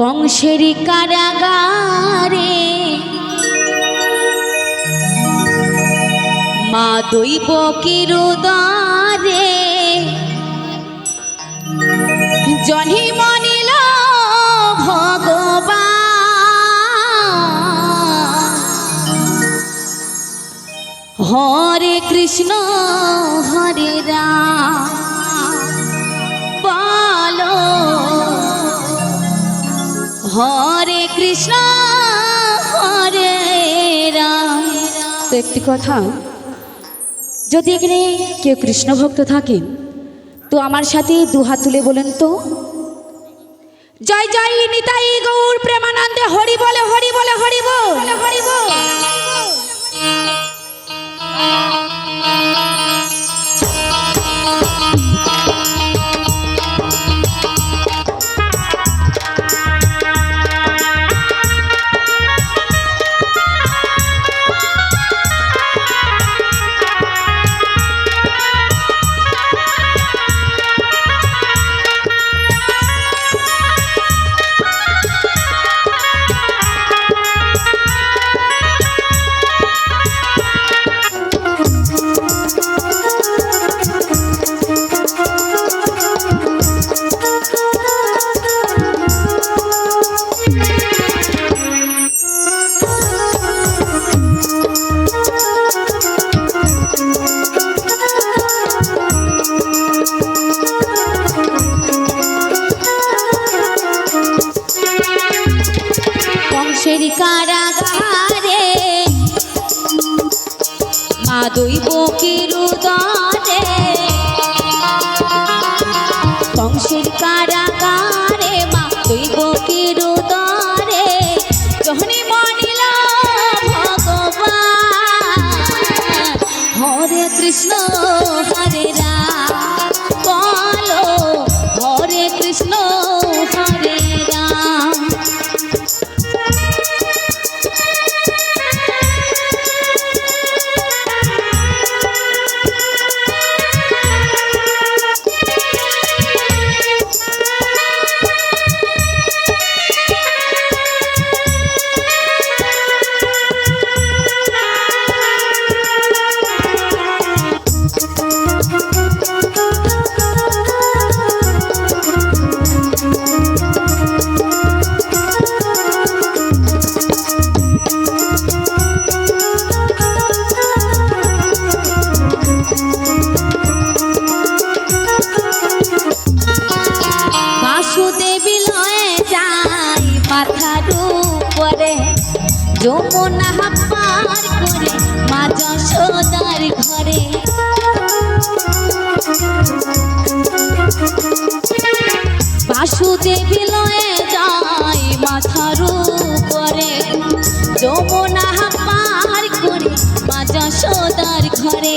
কংসের কারাগারে। মা দৈব কিরুদারে জনি মনিল ভগবান। হরে কৃষ্ণ হরে রাম। কৃষ্ণ হরে রাম। তো একটি কথা যদি এখানে কেউ কৃষ্ণ ভক্ত থাকেন তো আমার সাথে দু হাত তুলে বলেন তো। জয় জয় নিতাই গৌর প্রেমানন্দে হরি বলে হরি বলে হরি বল হরি বল। মা দৈব কিরুদরে কংসের কারাগারে মা বকিরু দরে যহনি মনিল ভগবান হরে কৃষ্ণ। বাসুদেবী লয়ে যাই মাথার উপরে যমুনা পার করে মা যশোদার ঘরে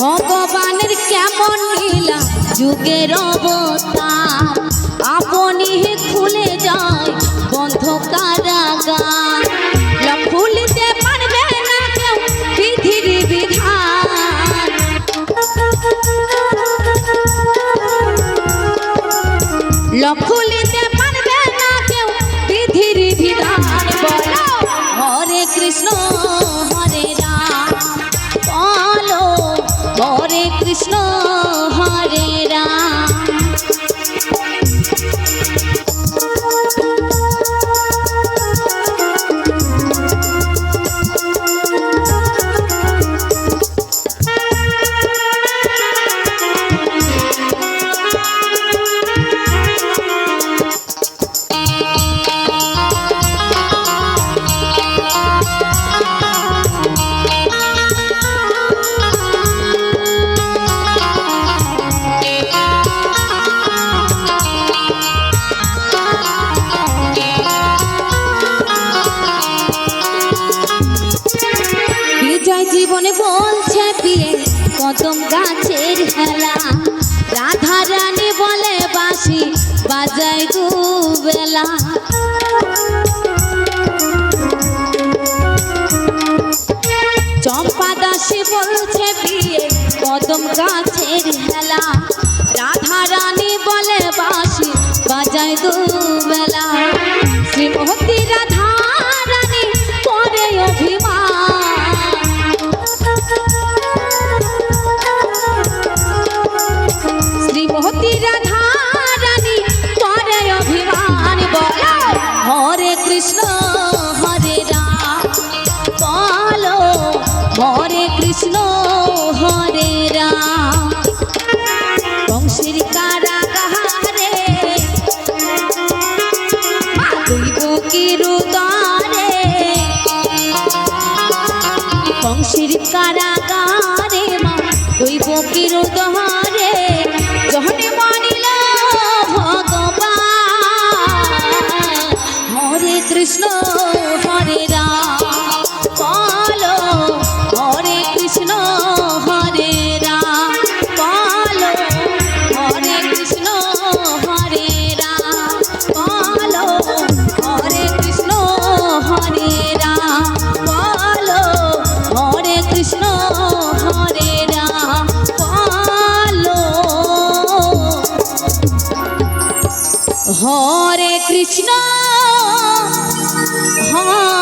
ভগবানের কেমন লীলা যুগের অবতার আপনি খুলে যায় বন্ধ কারাগার যায় বেলা চম্পা দাসী বলছে, বিয়ে কদম গাছের হেলা। রাধা রানী বলে বাসি বাজায় দু হরে কৃষ্ণ হরে